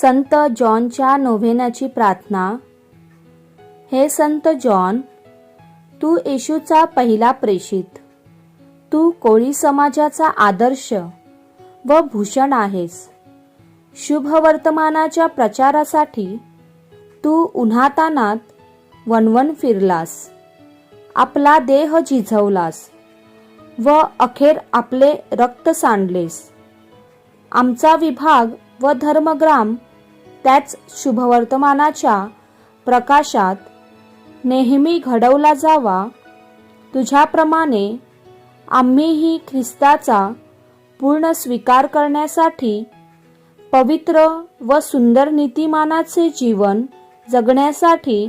संत जॉनच्या नोव्हेनाची प्रार्थना. हे संत जॉन तू येशूचा पहिला प्रेषित. तू कोळी समाजाचा आदर्श व भूषण आहेस. शुभ वर्तमानाच्या प्रचारासाठी तू उन्हातानात वनवन फिरलास. आपला देह झिजवलास व अखेर आपले रक्त सांडलेस. आमचा विभाग व धर्मग्राम त्याच शुभवर्तमानाच्या प्रकाशात नेहमी घडवला जावा. तुझ्याप्रमाणे आम्हीही ख्रिस्ताचा पूर्ण स्वीकार करण्यासाठी पवित्र व सुंदर नीतिमानाचे जीवन जगण्यासाठी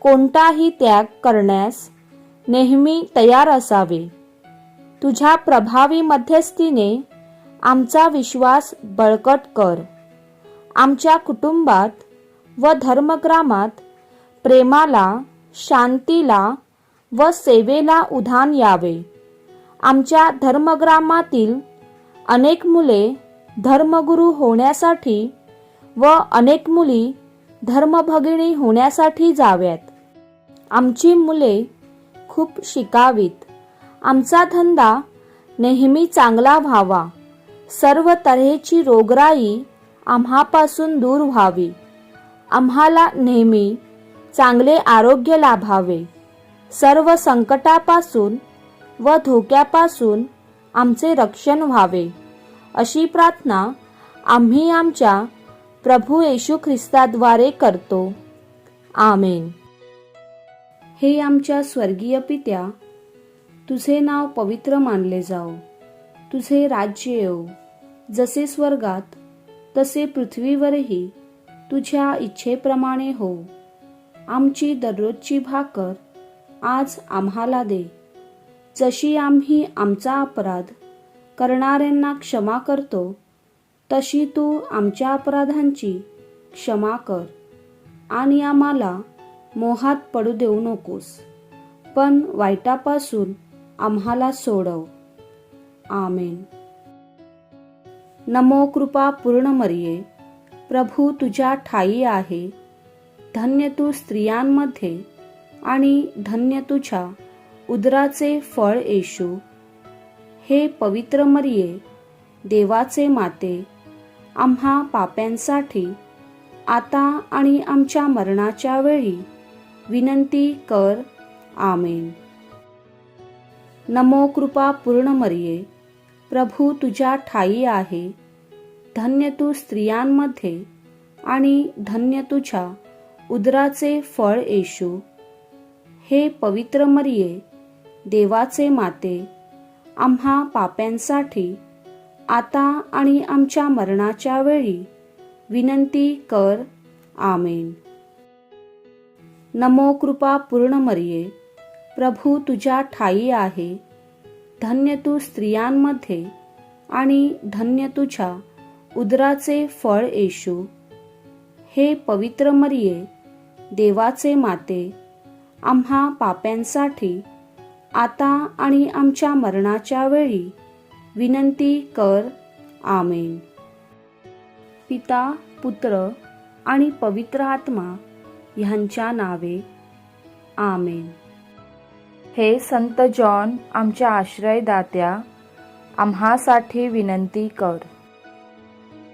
कोणताही त्याग करण्यास नेहमी तयार असावे. तुझ्या प्रभावी मध्यस्थीने आमचा विश्वास बळकट कर. आमच्या कुटुंबात व धर्मग्रामात प्रेमाला शांतीला व सेवेला उधाण यावे. आमच्या धर्मग्रामातील अनेक मुले धर्मगुरू होण्यासाठी व अनेक मुली धर्मभगिनी होण्यासाठी जाव्यात आमची मुले खूप शिकावीत. आमचा धंदा नेहमी चांगला व्हावा. सर्व तऱ्हेची रोगराई आम्हापासून दूर व्हावी. आम्हाला नेहमी चांगले आरोग्य लाभावे. सर्व संकटापासून व धोक्यापासून आमचे रक्षण व्हावे. अशी प्रार्थना आम्ही आमच्या प्रभू येशू ख्रिस्ताद्वारे करतो. आमेन. हे आमच्या स्वर्गीय पित्या तुझे नाव पवित्र मानले जाओ. तुझे राज्य येऊ जसे स्वर्गात तसे पृथ्वीवरही तुझ्या इच्छेप्रमाणे हो आमची दररोजची भाकर आज आम्हाला दे. जशी आम्ही आमचा अपराध करणाऱ्यांना क्षमा करतो तशी तू आमच्या अपराधांची क्षमा कर आणि आम्हाला मोहात पडू देऊ नकोस. पण वाईटापासून आम्हाला सोडव. आमेन. नमो कृपा पूर्ण मरिये. प्रभू तुझ्या ठाई आहे. धन्य तू स्त्रियांमध्ये आणि धन्य तुझ्या उदराचे फळ येशू. हे पवित्र मरिये देवाचे माते आम्हा पाप्यांसाठी आता आणि आमच्या मरणाच्या वेळी विनंती कर. आमेन. नमो कृपा पूर्ण मरिये. प्रभू तुझ्या ठाई आहे. धन्य तू स्त्रियांमध्ये आणि धन्य तुझ्या उदराचे फळ येशू. हे पवित्र मरिये देवाचे माते आम्हा पाप्यांसाठी आता आणि आमच्या मरणाच्या वेळी विनंती कर. आमेन. नमो कृपा पूर्ण मरिये प्रभू तुझ्या ठाई आहे. धन्य तू स्त्रियांमध्ये आणि धन्य तुझ्या उदराचे फळ येशू. हे पवित्र मरिये देवाचे माते आम्हा पाप्यांसाठी आता आणि आमच्या मरणाच्या वेळी विनंती कर. आमेन. पिता पुत्र आणि पवित्र आत्मा ह्यांच्या नावे. आमेन. हे संत जॉन आमच्या आश्रयदात्या आम्हासाठी विनंती कर.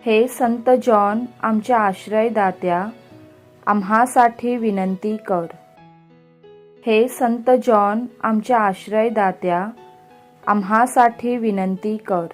हे संत जॉन आमच्या आश्रयदात्या आम्हासाठी विनंती कर. हे संत जॉन आमच्या आश्रयदात्या आम्हासाठी विनंती कर.